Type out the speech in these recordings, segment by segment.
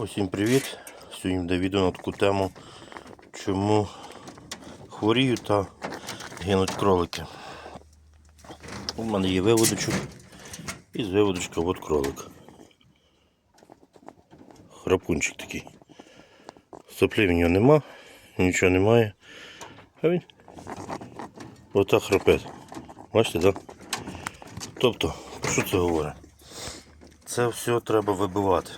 Усім привіт! Сьогодні буде відео на таку тему, чому хворіють та гинуть кролики. У мене є виводочок і з виводочка от кролик. Храпунчик такий. Соплів у нього нема, нічого немає. А він отак храпить. Бачите, так? Тобто, що це говорить? Це все треба вибивати.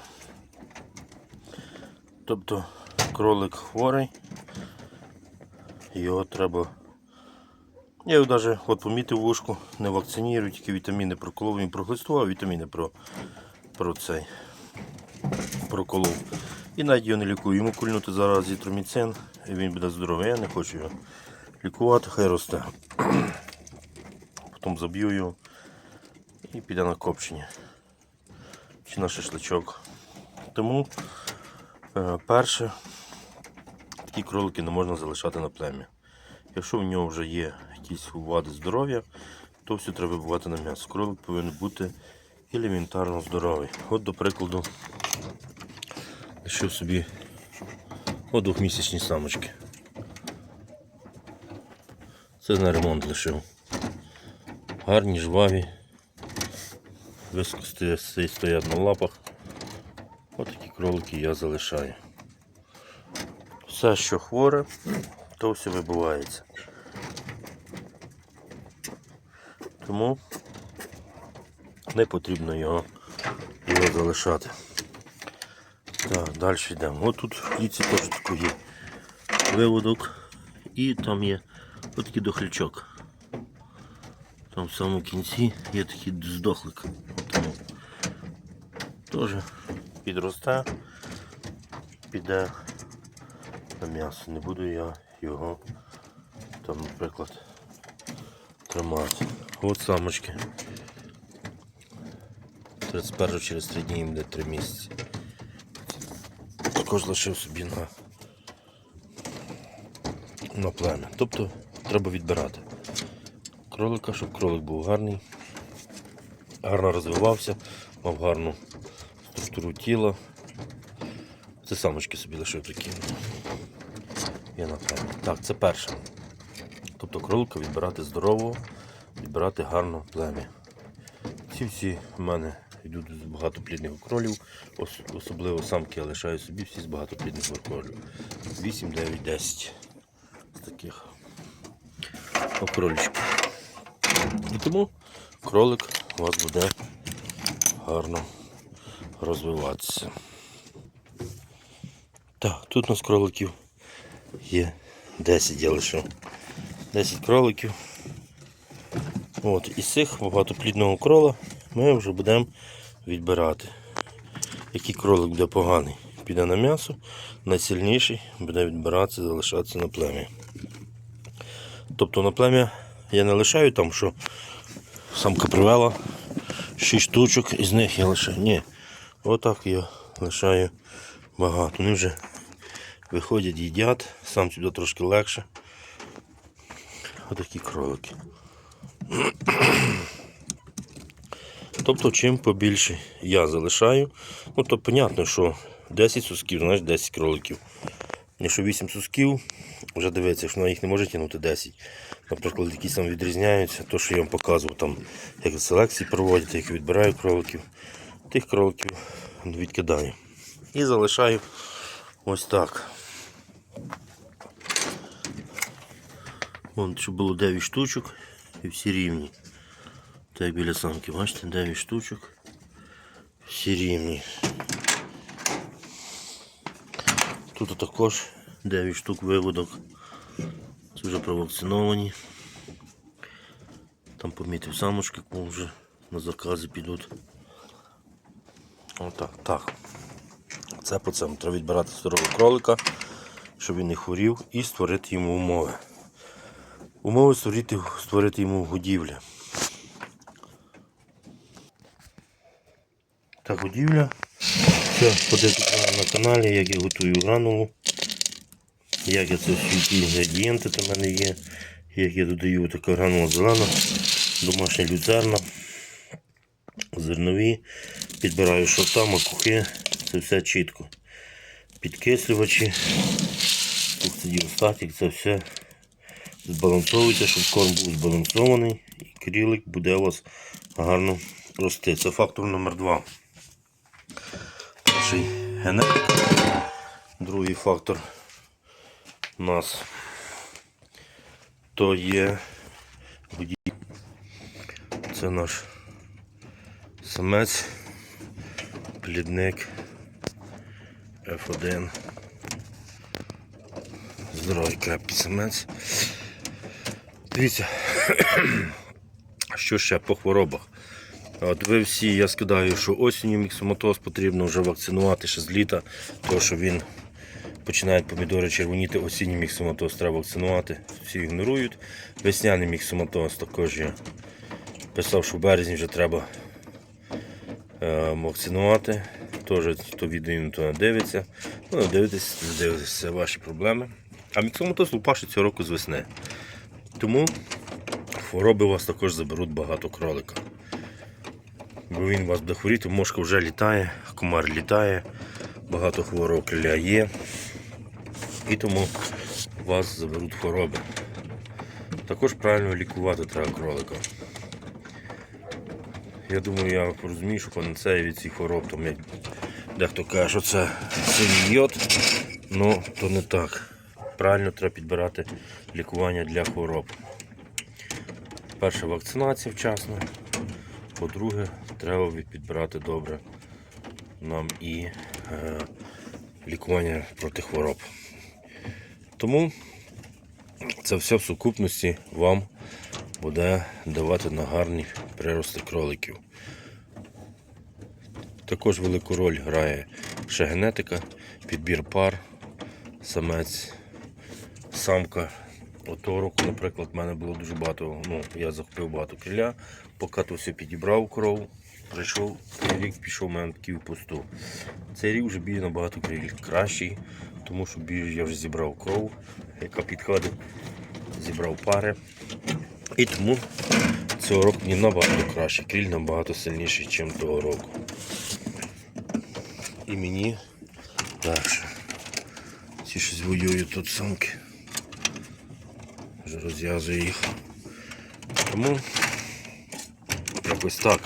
Тобто кролик хворий, його треба. Я його навіть от помітив вушку, не вакцинірую, тільки вітаміни проколов, він проглистував, вітаміни про, про цей проколов. І навіть його не лікую. Йому кульнути зараз зітроміцин, і він буде здоровий. Я не хочу його лікувати, хай росте. Потім заб'ю його і піде на копчення чи на шашличок. Тому Перше, такі кролики не можна залишати на плем'я. Якщо в нього вже є якісь вади здоров'я, то все треба вибивати на м'ясо. Кролик повинен бути елементарно здоровий. От, до прикладу, лишив собі от двохмісячні самочки. Це на ремонт лишив. Гарні, жваві, високо стоять на лапах. Кролики я залишаю. Все, що хворе, то все вибивається. Тому не потрібно його, його залишати. Так, далі йдемо. Ось тут в клітці теж такий є виводок і там є ось дохлячок. Там в самому кінці є такий здохлик. Теж підросте, піде на м'ясо. Не буду я його там, наприклад, тримати. От самочки. 31 через 3 дні їм буде 3 місяці. Також лишив собі на, на плем'я. Тобто треба відбирати кролика, щоб кролик був гарний, гарно розвивався, мав гарну структуру тіла. Це самочки собі лишив такі. Я напевно. Так, це перше. Тобто кролика відбирати здорового, відбирати гарно плем'я. Ці всі в мене йдуть з багатоплідних кролів, особливо самки я лишаю собі всі з багатоплідних кролів. 8, 9, 10 з таких окролічків. І тому кролик у вас буде гарно розвиватися. Так, тут у нас кроликів є 10 я лишив. 10 кроликів. От, із цих багатоплідного крола ми вже будемо відбирати. Який кролик буде поганий, піде на м'ясо, найсильніший буде відбиратися, залишатися на плем'я. Тобто на плем'я я не лишаю там, що самка привела 6 штучок, із них я лишаю. Ні. Отак я лишаю багато. Вони вже виходять, їдять, сам сюди трошки легше. Отакі кролики. Тобто, чим побільше я залишаю, ну то понятно, що 10 сусків, знаєш, 10 кроликів. Якщо 8 сусків, вже дивиться, що вона їх не може тягнути 10. Наприклад, які там відрізняються, то що я вам показував, там, як селекції проводять, як відбираю кроликів, тих кроликів відкидаю. І залишаю ось так. Вон, щоб було 9 штучок і всі рівні. Так біля самки, бачите, 9 штучок. Всі рівні. Тут також 9 штук виводок. Це вже провакциновані. Там помітив самочки, вже на закази підуть. Отак, так. Це по цьому. Треба відбирати здорового кролика, щоб він не хворів, і створити йому умови. Умови створити, створити йому годівлі. Та годівля. Це подивитися на каналі, як я готую гранулу. Як я це всі інгредієнти там мене є. Як я додаю така гранула зелена, домашня люцерна, зернові, підбираю шорта, макухи, це все чітко. підкислювачі, статік, це все збалансовуйте, щоб корм був збалансований і крілик буде у вас гарно рости. Це фактор номер два. Перший генетика. Другий фактор у нас то є водій. Це наш самець, плідник F1. Здоровий крепкий самець. Дивіться, що ще по хворобах. От ви всі, я скидаю, що осінню міксоматоз потрібно вже вакцинувати ще з літа, тому що він починають помідори червоніти, осінній міксоматоз треба вакцинувати. Всі ігнорують. Весняний міксоматоз також я писав, що в березні вже треба е, вакцинувати. Теж хто відео ніхто не дивиться. Ну, дивитесь, це ваші проблеми. А міксоматоз лупашить цього року з весни. Тому хвороби у вас також заберуть багато кролика. Бо він у вас буде хворіти, мошка вже літає, комар літає, багато хворого криля є. І тому у вас заберуть хвороби. Також правильно лікувати треба кролика. Я думаю, я розумію, що панацея від цих хвороб, там як дехто каже, що це синій йод, ну то не так. Правильно треба підбирати лікування для хвороб. Перша вакцинація вчасно. По-друге, треба підбирати добре нам і е, лікування проти хвороб. Тому це все в сукупності вам буде давати на гарні прирости кроликів. Також велику роль грає ще генетика, підбір пар, самець, самка. От того року, наприклад, в мене було дуже багато, ну, я захопив багато криля, поки то все підібрав кров, прийшов рік, пішов у мене такий в пусту. Цей рік вже більш набагато криль кращий, тому що більш я вже зібрав кров, яка підходить, зібрав пари. І тому цього року мені набагато краще, криль набагато сильніший, ніж того року. І мені легше. Ці щось воюють тут самки. Вже розв'язую їх. Тому якось так.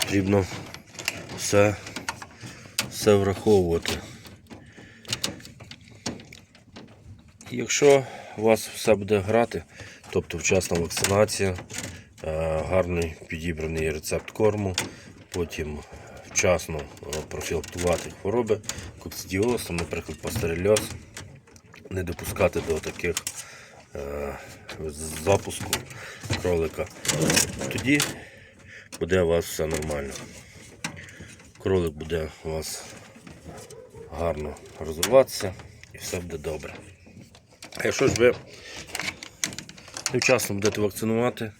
Потрібно все, все враховувати. Якщо у вас все буде грати, тобто вчасна вакцинація, гарний підібраний рецепт корму, потім вчасно е, профілактувати хвороби, коксидіоз, наприклад, пастерельоз, не допускати до таких е, запуску кролика, тоді буде у вас все нормально. Кролик буде у вас гарно розвиватися і все буде добре. Якщо ж ви невчасно будете вакцинувати,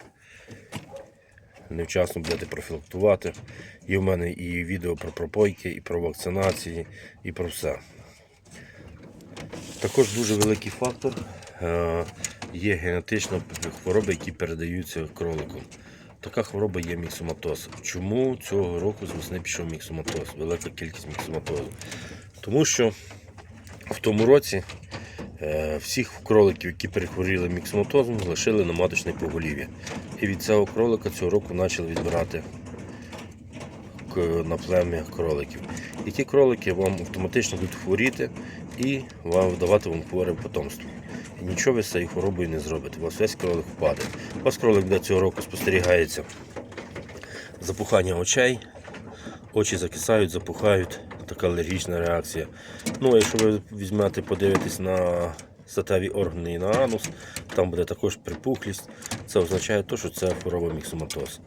невчасно будете профілактувати, є в мене і відео про пропойки, і про вакцинації, і про все. Також дуже великий фактор е, є генетична хвороби, які передаються кролику. Така хвороба є міксоматоз. Чому цього року з весни пішов міксоматоз? Велика кількість міксоматозу. Тому що в тому році всіх кроликів, які перехворіли міксоматозом, лишили на маточне поголів'я. І від цього кролика цього року почали відбирати на плем'я кроликів. І ті кролики вам автоматично будуть хворіти і вам видавати вам хворе потомство. І нічого ви з цією хворобою не зробите. У вас весь кролик впаде. У вас кролик де цього року спостерігається запухання очей, очі закисають, запухають, така алергічна реакція. Ну, якщо ви візьмете, подивитесь на статеві органи і на анус, там буде також припухлість. Це означає, те, що це хвороба міксоматоз.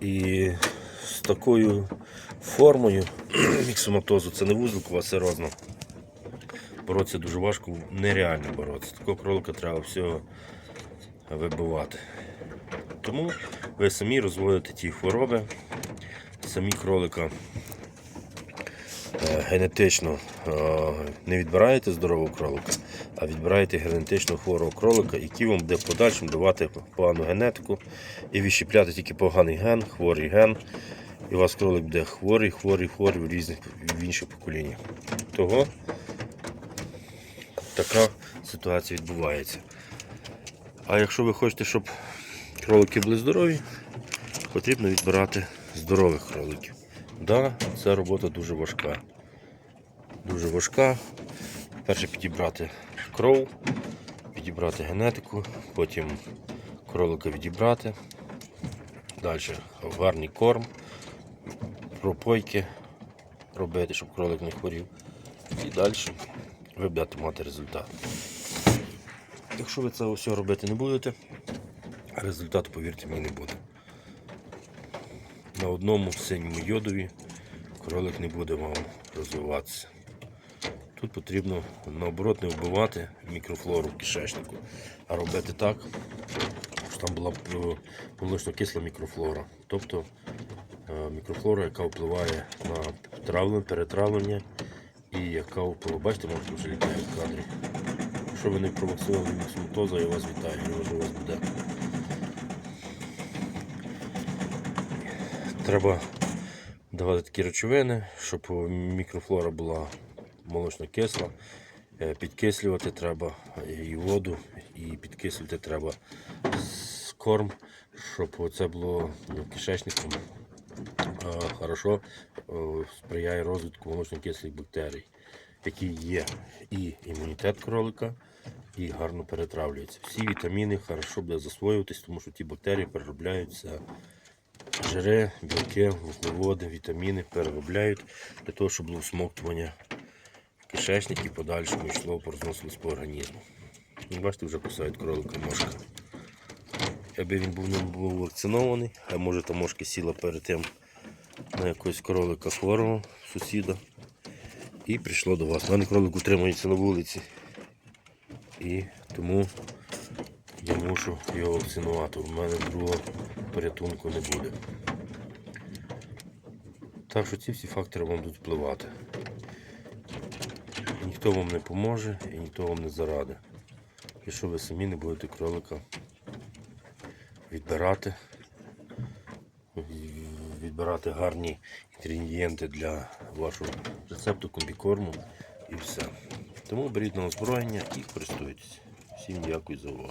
І з такою формою міксоматозу це не вузлик, а серозно. Боротися дуже важко, нереально боротися. Такого кролика треба всього вибивати. Тому ви самі розводите ті хвороби, самі кролика генетично е, не відбираєте здорового кролика, а відбираєте генетично хворого кролика, який вам буде в подальшому давати погану генетику і відщепляти тільки поганий ген, хворий ген. І у вас кролик буде хворий, хворий, хворий в різних в інших поколіннях. Того така ситуація відбувається. А якщо ви хочете, щоб кролики були здорові, потрібно відбирати здорових кроликів. Да, ця робота дуже важка. Дуже важка. Перше підібрати кров, підібрати генетику, потім кролика відібрати. Далі гарний корм, пропойки робити, щоб кролик не хворів. І далі ви будете мати результат. Якщо ви це все робити не будете, результату, повірте мені, не буде. На одному синьому йодові кролик не буде вам розвиватися. Тут потрібно наоборот не вбивати мікрофлору в кишечнику, а робити так, щоб там була е, молочно-кисла мікрофлора. Тобто е, мікрофлора, яка впливає на травлення, перетравлення і яка впливає, бачите, може вже літає в кадрі. Якщо ви не провокували міксоматоза, я вас вітаю, я у вас буде. Треба давати такі речовини, щоб мікрофлора була молочно кисла. Е, Підкислювати треба і воду, і підкислювати треба корм, щоб це було ну, кишечником хорошо сприяє розвитку молочно-кислих бактерій, які є і імунітет кролика, і гарно перетравлюється. Всі вітаміни хорошо буде засвоюватись, тому що ті бактерії переробляються жири, білки, вуглеводи, вітаміни переробляють для того, щоб було всмоктування в кишечник і подальшому йшло розносилось по організму. Ну, Бачите, вже кусають кролика мошка. Якби він був не був вакцинований, а може та мошка сіла перед тим на якогось кролика хворого сусіда і прийшло до вас. Мене кролик утримується на вулиці. І тому я мушу його вакцинувати. У мене другого порятунку не буде. Так що ці всі фактори вам будуть впливати. Ніхто вам не поможе і ніхто вам не заради. Якщо ви самі не будете кролика відбирати, відбирати гарні інгредієнти для вашого рецепту комбікорму і все. Тому беріть на озброєння і користуйтесь. Всім дякую за увагу.